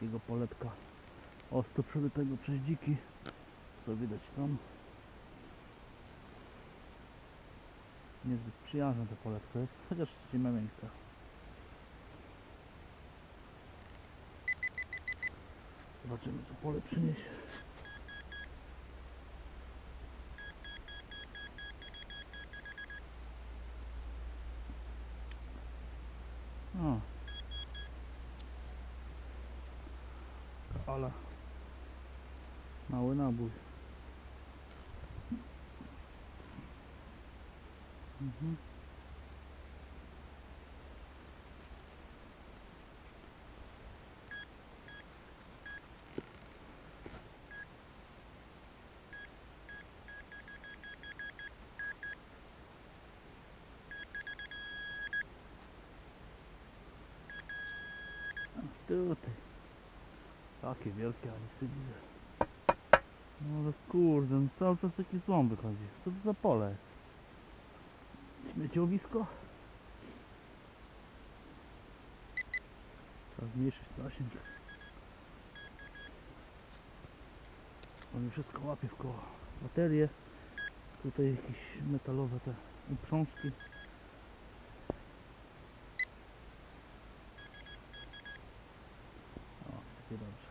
takiego poletka ostro przebytego przez dziki. To widać tam. Niezbyt przyjazna ta poletka jest chociaż zima miękka. Zobaczymy co pole przyniesie o ale mały nabój. Mhm. A, Tutaj. Takie wielkie anisy widzę. No ale kurde, no cały czas taki złom wychodzi. Co to za pole jest? Śmieciowisko? Trzeba zmniejszyć zasięg. On mi wszystko łapie w koło. Baterie. Tutaj jakieś metalowe te uprzążki. O, takie dobrze.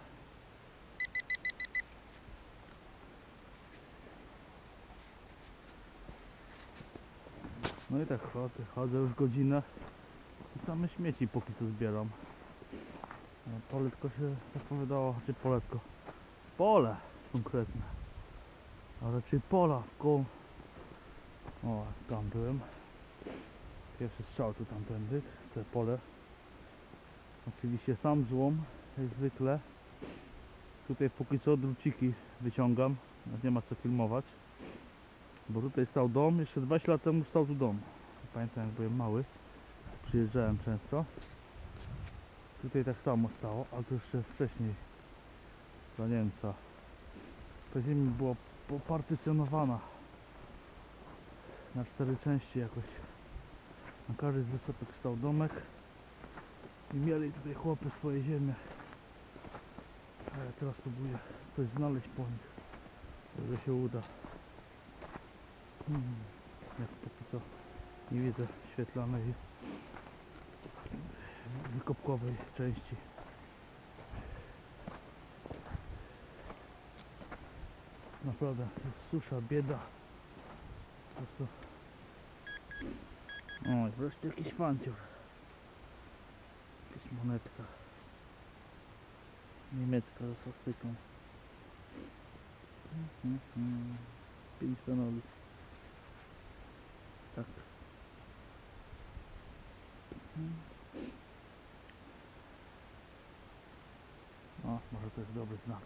No i tak chodzę, chodzę już godzinę i same śmieci póki co zbieram. No, Poletko się zapowiadało, czy poletko? Pole konkretne. A raczej pola koło... O, tam byłem. Pierwszy strzał tu tamtędy, te pole. Oczywiście sam złom, jak zwykle. Tutaj póki co druciki wyciągam, nie ma co filmować. Bo tutaj stał dom, jeszcze 20 lat temu stał tu dom. Pamiętam jak byłem mały, przyjeżdżałem często. Tutaj tak samo stało, ale to jeszcze wcześniej. To nie wiem co. Ta ziemia była popartycjonowana na cztery części jakoś. Na każdej z wysepek stał domek i mieli tutaj chłopy swoje ziemię. A ja teraz próbuję coś znaleźć po nich. Może się uda. Hmm, jak póki co nie widzę świetlanej wykopkowej części. Naprawdę susza, bieda. Po prostu. O, i wreszcie jakiś fancior. Jakaś monetka. Niemiecka ze swastyką. Mhm, mhm. Pięć penoli. Tak. Mhm. O, może to jest dobry znak.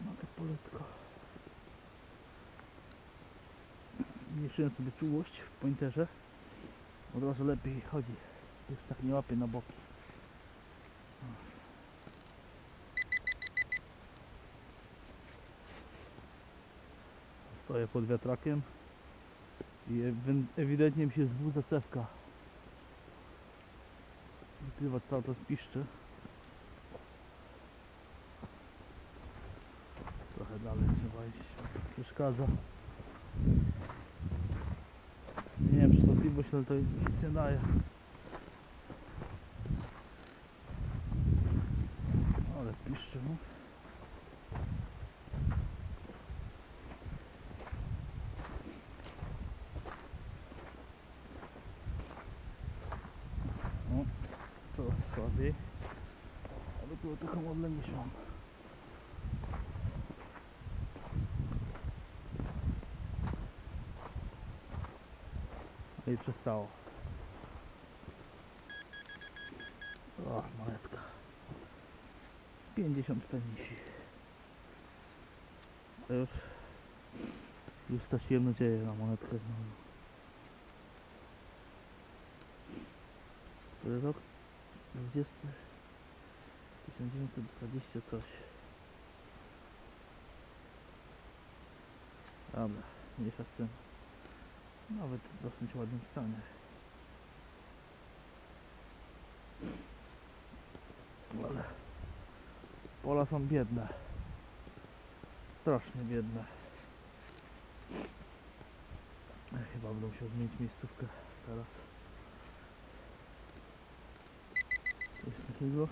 No to poletko. Zmniejszyłem sobie czułość w pointerze. Od razu lepiej chodzi. Już tak nie łapie na boki. Stoję pod wiatrakiem i ewi- ewidentnie mi się zbudza cewka. Wykrywać cały czas piszczy. Trochę dalej trzeba iść. Przeszkadza. Nie wiem, czy to piwość, ale to nic nie daje. Ale piszczy, no. Odległość mam. No i przestało. O, monetka. 50 penisi. Już, już straciłem nadzieję na monetkę znowu. Który rok? 20... 1920 coś. Dobra, mniejsza z tym. Nawet w dosyć ładnym stanie. Pola są biedne. Strasznie biedne. Chyba będę musiał zmienić miejscówkę zaraz. Coś takiego.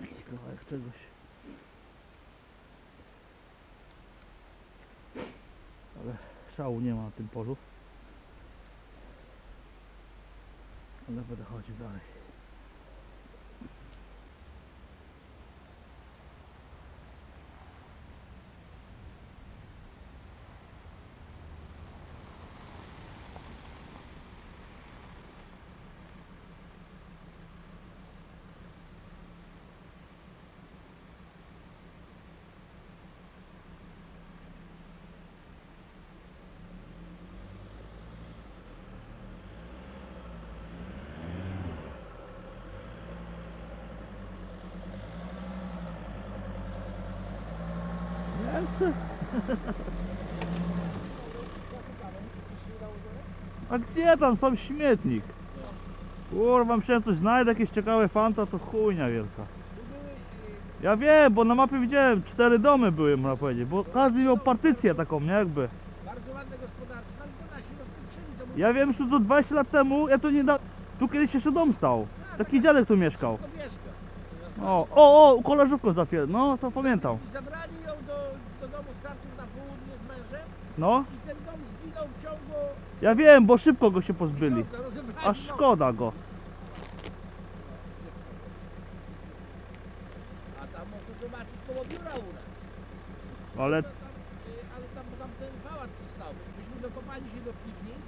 Jakiś kawałek czegoś. Ale szału nie ma na tym polu. Ale będę chodził dalej. A gdzie tam sam śmietnik? Kurwa, myślałem coś znajdę, jakieś ciekawe fanta, to chujnia wielka. Ja wiem, bo na mapie widziałem, cztery domy były, można powiedzieć, bo każdy miał partycję taką, nie jakby. Bardzo ładne gospodarstwa, tylko nasi Ja wiem, że to 20 lat temu, ja to nie da... Tu kiedyś jeszcze dom stał. Taki dziadek tu mieszkał. O, o, o, koleżówką zapier... No, to pamiętam. Zabrali ją do, do domu starców na południe z mężem No, i ten dom zginął w ciągu ja wiem, bo szybko go się pozbyli. rozebrali A dom. szkoda go. A tam można zobaczyć koło biura u nas. Ale To Tam, y, ale tam, tam ten pałac stał. Myśmy dokopali się do piwnic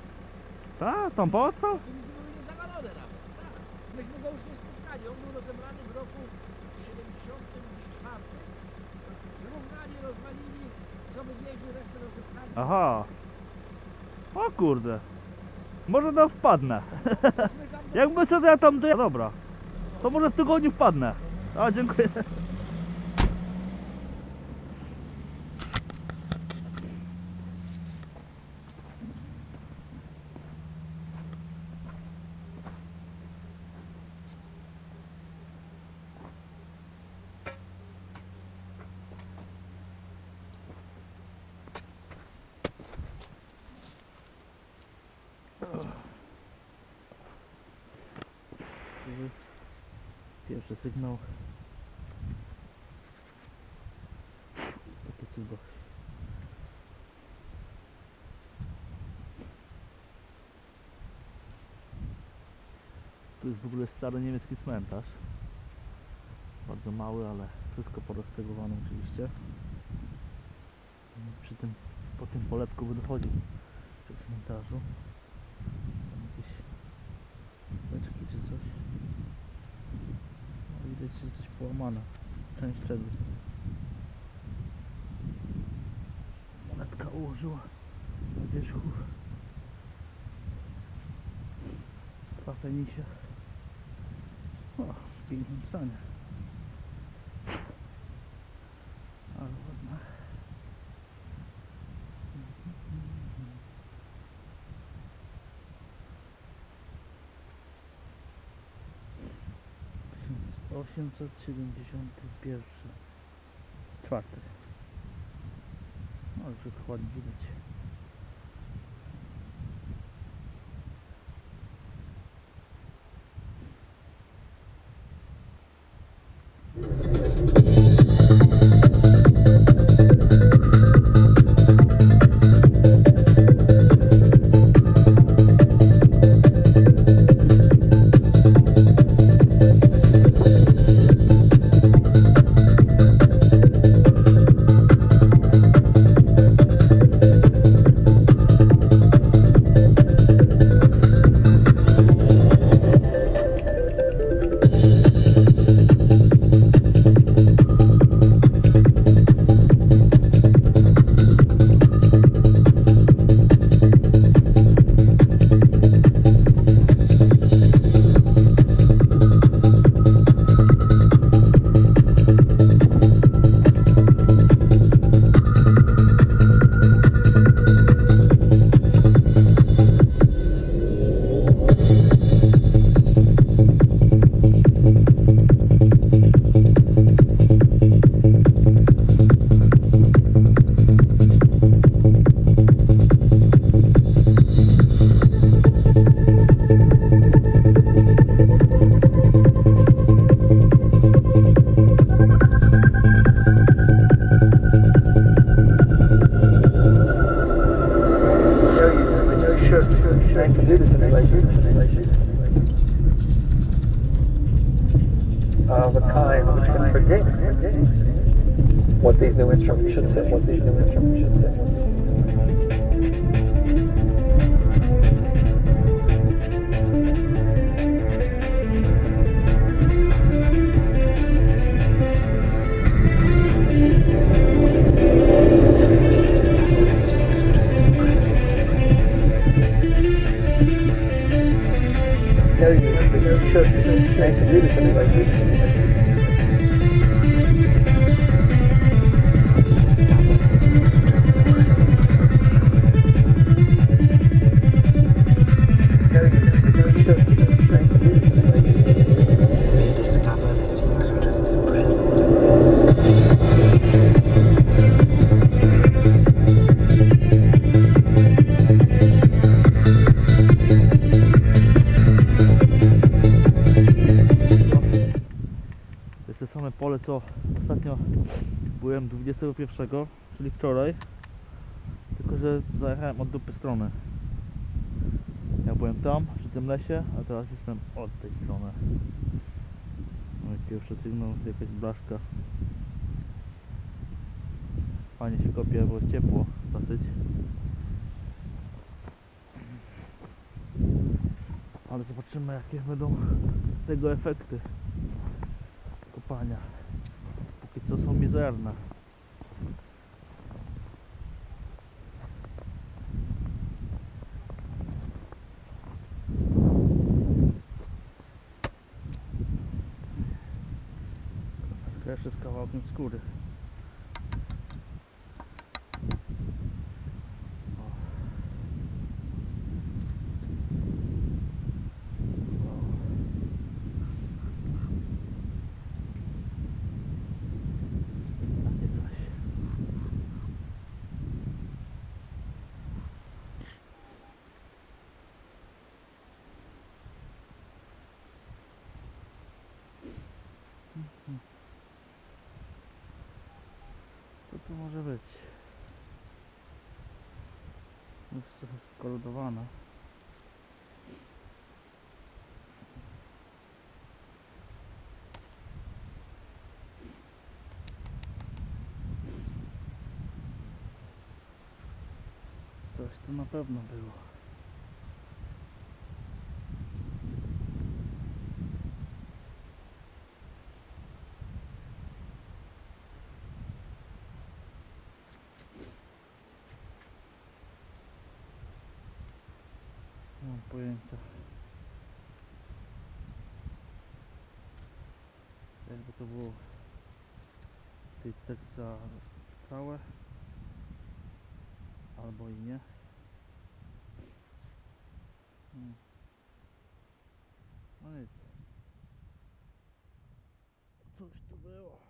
ta, tam pałac stał? i nic były nie zawalone nawet. Tak. Myśmy go już nie spotkali. On był rozebrany w roku 74. Zrównali, rozwalili, Aha. O kurde. Może tam wpadnę. Jakby to ja tam do... Dobra. To może w tygodniu wpadnę. A, dziękuję. Pierwszy sygnał. Takie cudo. Tu jest w ogóle stary niemiecki cmentarz. Bardzo mały, ale wszystko poroztegowane oczywiście. Przy tym, po tym poletku chodził przy cmentarzu. Są jakieś beczki czy coś. Widać, że coś połamane. Część czegoś. Monetka ułożyła na wierzchu. Dwa penisie. O, w pięknym stanie. 871 czwarty. No, wszystko ładnie widać. of a kind which can predict what these new instruments should say, what these new instruments should say. tell you, you know, sure, I can do this, and if I do this, co ostatnio byłem 21, czyli wczoraj. Tylko że zajechałem od dupy strony. Ja byłem tam, przy tym lesie, a teraz jestem od tej strony. No pierwszy sygnał, jakaś blaszka. Fajnie się kopie, bo jest ciepło dosyć. Ale zobaczymy jakie będą tego efekty kopania. Co są mizerne. Jeszcze z kawałkiem skóry. O. Takie coś. Mhm. Co to może być? Już trochę skorodowana. Coś tu na pewno było. Nie mam pojęcia. Jakby to było tej tak za całe albo i nie. Hmm. No nic. Coś tu było.